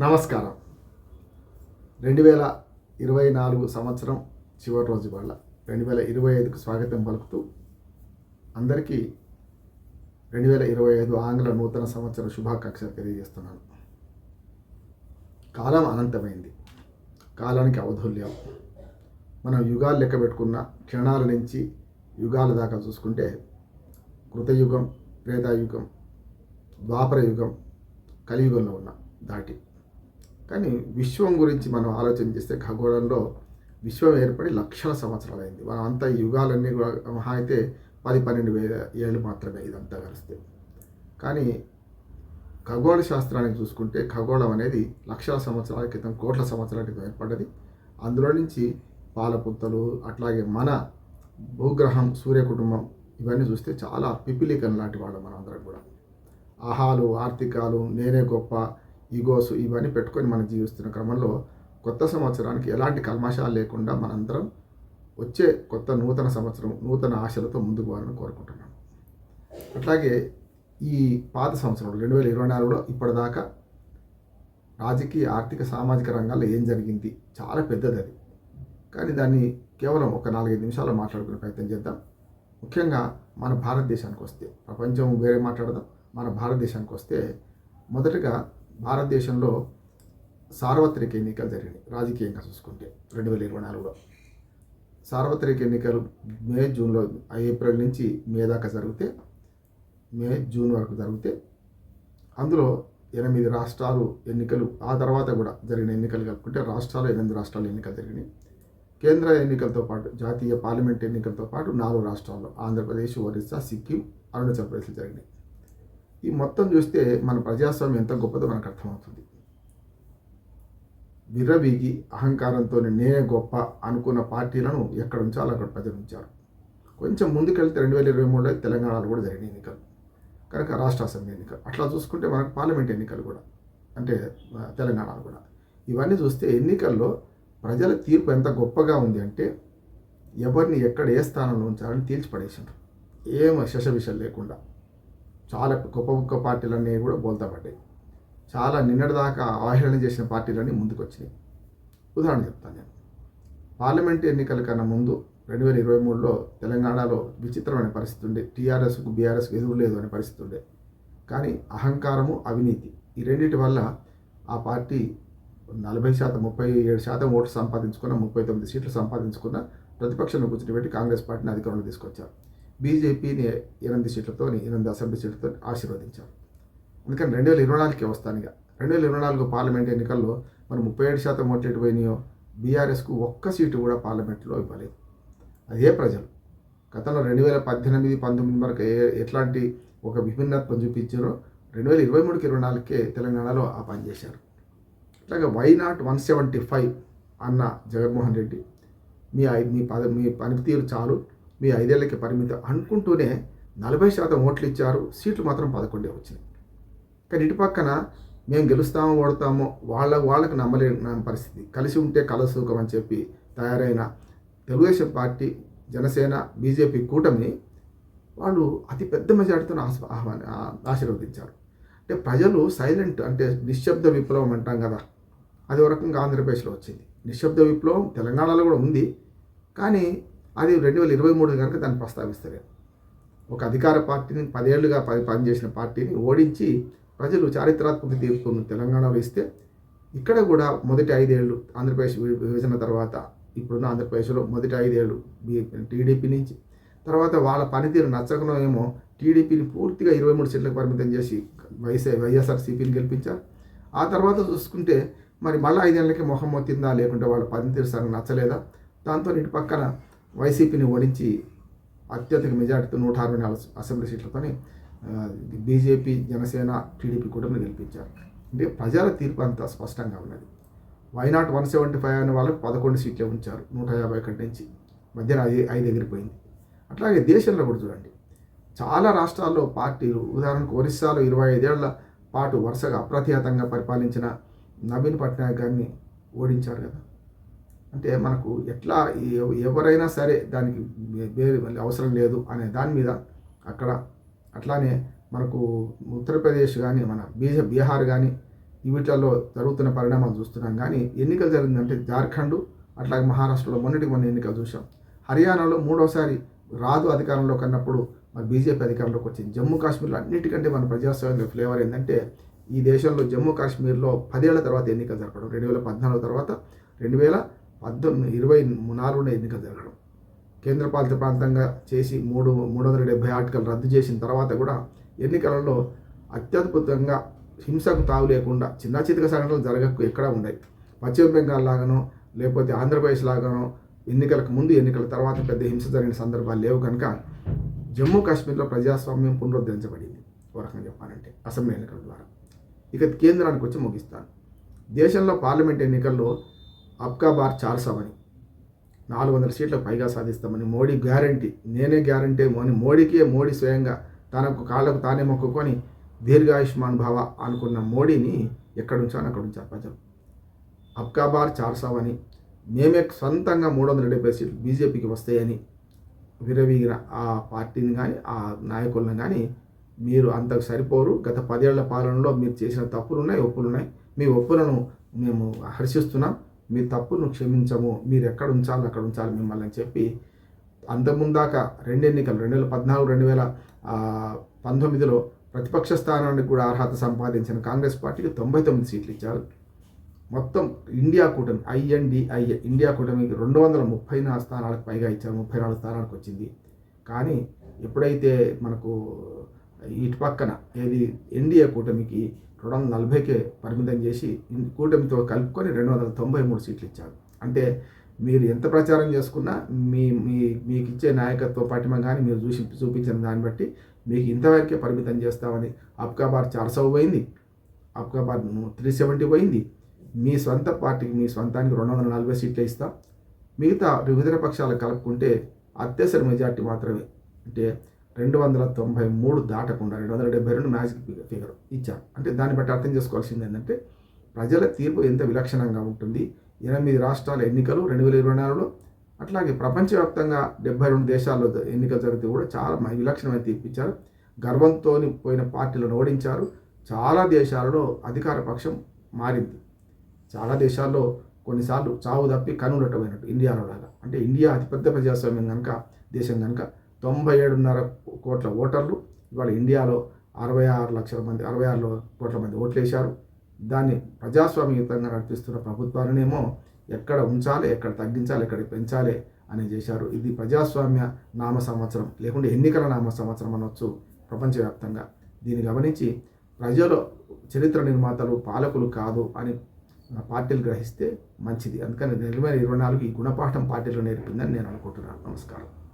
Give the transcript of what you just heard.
నమస్కారం. రెండు వేల ఇరవై నాలుగు సంవత్సరం చివరి రోజు వాళ్ళ రెండు వేల ఇరవై ఐదుకు స్వాగతం పలుకుతూ అందరికీ రెండు వేల ఇరవై ఐదు ఆంగ్ల నూతన సంవత్సర శుభాకాంక్షలు తెలియజేస్తున్నాను. కాలం అనంతమైంది. కాలానికి అవధూల్యం. మనం యుగాలు లెక్క పెట్టుకున్న క్షణాల నుంచి యుగాల దాకా చూసుకుంటే కృతయుగం త్రేతాయుగం ద్వాపర యుగం కలియుగంలో ఉన్న దాటి కానీ విశ్వం గురించి మనం ఆలోచన చేస్తే ఖగోళంలో విశ్వం ఏర్పడి లక్షల సంవత్సరాలు అయింది. మనం అంతా యుగాలన్నీ కూడా మహా అయితే పది పన్నెండు వేల ఏళ్ళు మాత్రమే ఇదంతా కలిస్తే కానీ ఖగోళ శాస్త్రాన్ని చూసుకుంటే ఖగోళం అనేది లక్షల సంవత్సరాల క్రితం కోట్ల సంవత్సరాల క్రితం ఏర్పడ్డది. అందులో నుంచి పాలపుత్తలు అట్లాగే మన భూగ్రహం సూర్య కుటుంబం ఇవన్నీ చూస్తే చాలా పిపిలికన్ లాంటి వాళ్ళు మనందరం కూడా. ఆహాలు ఆర్థికాలు నేనే గొప్ప ఈగోస్ ఇవన్నీ పెట్టుకొని మనం జీవిస్తున్న క్రమంలో కొత్త సంవత్సరానికి ఎలాంటి కల్మషాలు లేకుండా మనందరం వచ్చే కొత్త నూతన సంవత్సరం నూతన ఆశలతో ముందుకు పోవాలని కోరుకుంటున్నాను. అట్లాగే ఈ పాత సంవత్సరం రెండు వేల ఇరవై నాలుగులో ఇప్పటిదాకా రాజకీయ ఆర్థిక సామాజిక రంగాల్లో ఏం జరిగింది? చాలా పెద్దది అది. కానీ దాన్ని కేవలం ఒక నాలుగైదు నిమిషాలు మాట్లాడుకునే ప్రయత్నం చేద్దాం. ముఖ్యంగా మన భారతదేశానికి వస్తే ప్రపంచం వేరే మాట్లాడదాం. మన భారతదేశానికి వస్తే మొదటగా భారతదేశంలో సార్వత్రిక ఎన్నికలు జరిగినాయి. రాజకీయంగా చూసుకుంటే రెండు వేల ఇరవై నాలుగులో. సార్వత్రిక ఎన్నికలు మే జూన్లో ఏప్రిల్ నుంచి మే దాకా జరిగితే మే జూన్ వరకు జరిగితే అందులో ఎనిమిది రాష్ట్రాలు ఎన్నికలు ఆ తర్వాత కూడా జరిగిన ఎన్నికలు కలుపుకుంటే రాష్ట్రాలు ఎనిమిది రాష్ట్రాలు ఎన్నికలు జరిగినాయి. కేంద్ర ఎన్నికలతో పాటు జాతీయ పార్లమెంట్ ఎన్నికలతో పాటు నాలుగు రాష్ట్రాల్లో ఆంధ్రప్రదేశ్ ఒరిస్సా సిక్కిం అరుణాచల్ ప్రదేశ్ జరిగినాయి. ఈ మొత్తం చూస్తే మన ప్రజాస్వామ్యం ఎంత గొప్పదో మనకు అర్థమవుతుంది. విర్రవీగి అహంకారంతో నేనే గొప్ప అనుకున్న పార్టీలను ఎక్కడ ఉంచాలో అక్కడ ప్రజలు ఉంచారు. కొంచెం ముందుకెళ్తే రెండు వేల ఇరవై మూడులో తెలంగాణలో కూడా జరిగిన ఎన్నికలు. కనుక రాష్ట్ర అసెంబ్లీ ఎన్నికలు. అట్లా చూసుకుంటే మనకు పార్లమెంట్ ఎన్నికలు కూడా. అంటే తెలంగాణలో కూడా. ఇవన్నీ చూస్తే ఎన్నికల్లో ప్రజల తీర్పు ఎంత గొప్పగా ఉంది అంటే ఎవరిని ఎక్కడ ఏ స్థానంలో ఉంచాలని తేల్చిపడేసారు ఏం శశవిషలు లేకుండా. చాలా గొప్ప గొప్ప పార్టీలన్నీ కూడా బోల్తా పడ్డాయి. చాలా నిన్నటిదాకా అవహేళన చేసిన పార్టీలన్నీ ముందుకు వచ్చినాయి ఉదాహరణ చెప్తాను నేను. పార్లమెంట్ ఎన్నికల కన్నా ముందు రెండు వేల ఇరవై మూడులో తెలంగాణలో విచిత్రమైన పరిస్థితి ఉండే. టీఆర్ఎస్కు బీఆర్ఎస్కు ఎదురు లేదు అనే పరిస్థితి ఉండే. కానీ అహంకారము అవినీతి ఈ రెండింటి వల్ల ఆ పార్టీ నలభై శాతం ముప్పై ఏడు శాతం ఓట్లు సంపాదించుకున్న ముప్పై తొమ్మిది సీట్లు సంపాదించుకున్న ప్రతిపక్షంలో కూర్చుని పెట్టి కాంగ్రెస్ పార్టీని అధికారంలో తీసుకొచ్చారు. బీజేపీని ఎనిమిది సీట్లతో ఎనిమిది అసెంబ్లీ సీట్లతో ఆశీర్వదించారు. అందుకని రెండు వేల ఇరవై నాలుగుకి వస్తాను ఇక రెండు వేల ఇరవై నాలుగు పార్లమెంట్ ఎన్నికల్లో మనం ముప్పై ఏడు శాతం ఓట్లు పోయినాయో బీఆర్ఎస్కు ఒక్క సీటు కూడా పార్లమెంట్లో ఇవ్వలేదు. అదే ప్రజలు. గతంలో రెండు వేల పద్దెనిమిది పంతొమ్మిది వరకు ఏ ఎట్లాంటి ఒక విభిన్నత్వం చూపించారో రెండు వేల ఇరవై మూడుకి ఇరవై నాలుగుకే తెలంగాణలో ఆ పని చేశారు. అట్లాగే why not one seventy five అన్న జగన్మోహన్ రెడ్డి మీ మీ పద మీ పనితీరు చాలు. మీ ఐదేళ్ళకి పరిమితం అనుకుంటూనే నలభై శాతం ఓట్లు ఇచ్చారు. సీట్లు మాత్రం పదకొండే వచ్చినాయి. కానీ ఇటు పక్కన మేము గెలుస్తామో ఓడతామో వాళ్ళ వాళ్ళకు నమ్మలేని పరిస్థితి. కలిసి ఉంటే కలసుఖం అని చెప్పి తయారైన తెలుగుదేశం పార్టీ జనసేన బీజేపీ కూటమిని వాళ్ళు అతి పెద్ద మెజార్టీతో ఆహ్వా ఆహ్వాని ఆశీర్వదించారు. అంటే ప్రజలు సైలెంట్ అంటే నిశ్శబ్ద విప్లవం అంటాం కదా. అది ఒక రకంగా ఆంధ్రప్రదేశ్లో వచ్చింది. నిశ్శబ్ద విప్లవం తెలంగాణలో కూడా ఉంది. కానీ అది రెండు వేల ఇరవై మూడు కనుక దాన్ని ప్రస్తావిస్తారు ఒక అధికార పార్టీని పదేళ్ళుగా పని పనిచేసిన పార్టీని ఓడించి ప్రజలు చారిత్రాత్మక తీర్పును తెలంగాణలో ఇస్తే ఇక్కడ కూడా మొదటి ఐదేళ్ళు ఆంధ్రప్రదేశ్ విభజన తర్వాత ఇప్పుడున్న ఆంధ్రప్రదేశ్లో మొదటి ఐదేళ్ళు టీడీపీ నుంచి. తర్వాత వాళ్ళ పనితీరు నచ్చకనో ఏమో టీడీపీని పూర్తిగా ఇరవై మూడు సీట్లకు పరిమితం చేసి వైఎస్ఆర్ వైఎస్ఆర్సీపీని గెలిపించారు. ఆ తర్వాత చూసుకుంటే మరి మళ్ళీ ఐదేళ్ళకి మొహం మొత్తిందా లేకుంటే వాళ్ళ పనితీరు సరిగ్గా నచ్చలేదా? దాంతో ఇటు పక్కన వైసీపీని ఓడించి అత్యధిక మెజార్టీతో నూట అరవై నాలుగు అసెంబ్లీ సీట్లతోని బీజేపీ జనసేన టీడీపీ కూడా గెలిపించారు. అంటే ప్రజల తీర్పు అంత స్పష్టంగా ఉన్నది. వైనాట్ వన్ సెవెంటీ ఫైవ్ అనే వాళ్ళకి పదకొండు సీట్లే ఉంచారు నూట యాభై ఒకటి నుంచి. మధ్యన ఐదు ఐదు ఎగిరిపోయింది. అట్లాగే దేశంలో కూడా చూడండి. చాలా రాష్ట్రాల్లో పార్టీలు ఉదాహరణకు ఒరిస్సాలో ఇరవై ఐదేళ్ళ పాటు వరుసగా అప్రతిహతంగా పరిపాలించిన నవీన్ పట్నాయక్ గారిని ఓడించారు కదా. అంటే మనకు ఎట్లా ఎవరైనా సరే దానికి వేరే అవసరం లేదు అనే దాని మీద అక్కడ అట్లానే మనకు ఉత్తరప్రదేశ్ కానీ మన బీజ బీహార్ కానీ వీటిల్లో జరుగుతున్న పరిణామాలు చూస్తున్నాం. కానీ ఎన్నికలు జరిగిందంటే జార్ఖండ్ అట్లాగే మహారాష్ట్రలో మొన్నటికి మొన్న ఎన్నికలు చూసాం హర్యానాలో మూడోసారి రాదు అధికారంలో కన్నప్పుడు మరి బీజేపీ అధికారంలోకి వచ్చింది. జమ్మూ కాశ్మీర్లో అన్నిటికంటే మన ప్రజాస్వామ్య ఫ్లేవర్ ఏంటంటే ఈ దేశంలో జమ్మూ కాశ్మీర్లో పదేళ్ళ తర్వాత ఎన్నికలు జరపడం. రెండు వేల పద్నాలుగు తర్వాత రెండు వేల పద్దెనిమిది ఇరవై నాలుగున ఎన్నికలు జరగడం. కేంద్రపాలిత ప్రాంతంగా చేసి మూడు మూడు వందల డెబ్బై ఆర్టికల్ రద్దు చేసిన తర్వాత కూడా ఎన్నికలలో అత్యద్భుతంగా హింసకు తావు లేకుండా చిన్న చితక సంఘటనలు జరగకు ఎక్కడా ఉన్నాయి పశ్చిమ బెంగాల్ లాగానో లేకపోతే ఆంధ్రప్రదేశ్ లాగానో ఎన్నికలకు ముందు ఎన్నికల తర్వాత పెద్ద హింస జరిగిన సందర్భాలు లేవు కనుక జమ్మూ కాశ్మీర్లో ప్రజాస్వామ్యం పునరుద్ధరించబడింది. ఒక రకంగా చెప్పాలంటే అసెంబ్లీ ఎన్నికల ద్వారా. ఇక కేంద్రానికి వచ్చి ముగిస్తాను. దేశంలో పార్లమెంట్ ఎన్నికల్లో అబ్కా బార్ చార్సవని నాలుగు వందల సీట్లకు పైగా సాధిస్తామని మోడీ గ్యారంటీ నేనే గ్యారంటీ అని మోడీకే మోడీ స్వయంగా తనకు కాళ్ళకు తానే మొక్కుకొని దీర్ఘాయుష్మాన్ భావ అనుకున్న మోడీని ఎక్కడ ఉంచాను అక్కడ ఉంచారు ప్రజలు అబ్కా బార్ చార్సవని మేమే సొంతంగా మూడు వందల డెబ్బై సీట్లు బీజేపీకి వస్తాయని విరవీగిన ఆ పార్టీని కానీ ఆ నాయకులను కానీ మీరు అంతకు సరిపోరు। గత పదేళ్ళ పాలనలో మీరు చేసిన తప్పులు ఉన్నాయి ఒప్పులు ఉన్నాయి మీ ఒప్పులను మేము హర్షిస్తున్నాం। మీ తప్పును క్షమించము మీరు ఎక్కడ ఉంచాలి అక్కడ ఉంచాలి మిమ్మల్ని అని చెప్పి అంతకుముందాక రెండు ఎన్నికలు రెండు వేల పద్నాలుగు రెండు వేల పంతొమ్మిదిలో ప్రతిపక్ష స్థానానికి కూడా అర్హత సంపాదించిన కాంగ్రెస్ పార్టీకి తొంభై తొమ్మిది సీట్లు ఇచ్చారు. మొత్తం ఇండియా కూటమి ఐఎన్డిఐ ఇండియా కూటమికి రెండు వందల ముప్పై నాలుగు స్థానాలకు పైగా ఇచ్చారు ముప్పై నాలుగు స్థానాలకు వచ్చింది. కానీ ఎప్పుడైతే మనకు ఇటు పక్కన ఏది ఎన్డీఏ కూటమికి రెండు వందల నలభైకే పరిమితం చేసి కూటమితో కలుపుకొని రెండు వందల తొంభై మూడు సీట్లు ఇచ్చారు అంటే మీరు ఎంత ప్రచారం చేసుకున్నా మీ మీ మీకు ఇచ్చే నాయకత్వ పటిమ కానీ మీరు చూసి చూపించిన దాన్ని బట్టి మీకు ఇంతవరకే పరిమితం చేస్తామని అబ్కాబార్ చార్సౌ పోయింది. అబ్కాబార్ త్రీ సెవెంటీ పోయింది. మీ సొంత పార్టీకి మీ సొంతానికి రెండు వందల నలభై సీట్లు ఇస్తాం. మిగతా వివిధ పక్షాలు కలుపుకుంటే అత్యవసర మెజార్టీ మాత్రమే. అంటే రెండు వందల తొంభై మూడు దాటకుండా రెండు వందల డెబ్బై రెండు మ్యాజిక్ ఫిగర్ ఇచ్చారు. అంటే దాన్ని బట్టి అర్థం చేసుకోవాల్సింది ఏంటంటే ప్రజల తీర్పు ఎంత విలక్షణంగా ఉంటుంది. ఎనిమిది రాష్ట్రాల ఎన్నికలు రెండు వేల ఇరవై నాలుగులో అట్లాగే ప్రపంచవ్యాప్తంగా డెబ్బై రెండు దేశాల్లో ఎన్నికలు జరిగితే కూడా చాలా మ- విలక్షణమైన తీర్పు ఇచ్చారు. గర్వంతో పోయిన పార్టీలను ఓడించారు. చాలా దేశాలలో అధికార పక్షం మారింది. చాలా దేశాల్లో కొన్నిసార్లు చావు తప్పి కనులటమైనట్టు ఇండియాలో లాగా. అంటే ఇండియా అతిపెద్ద ప్రజాస్వామ్యం కనుక దేశం కనుక తొంభై ఏడున్నర కోట్ల ఓటర్లు ఇవాళ ఇండియాలో అరవై ఆరు లక్షల మంది అరవై ఆరు కోట్ల మంది ఓట్లు వేశారు దాన్ని ప్రజాస్వామ్యయుతంగా నడిపిస్తున్న ప్రభుత్వాలనేమో ఎక్కడ ఉంచాలి ఎక్కడ తగ్గించాలి ఎక్కడ పెంచాలి అని చేశారు. ఇది ప్రజాస్వామ్య నామ సంవత్సరం లేకుంటే ఎన్నికల నామ సంవత్సరం అనొచ్చు ప్రపంచవ్యాప్తంగా. దీన్ని గమనించి ప్రజలు చరిత్ర నిర్మాతలు పాలకులు కాదు అని పార్టీలు గ్రహిస్తే మంచిది. అందుకని రెండు వేల ఇరవై నాలుగు ఈ గుణపాఠం పార్టీలు నేర్పిందని నేను అనుకుంటున్నాను. నమస్కారం.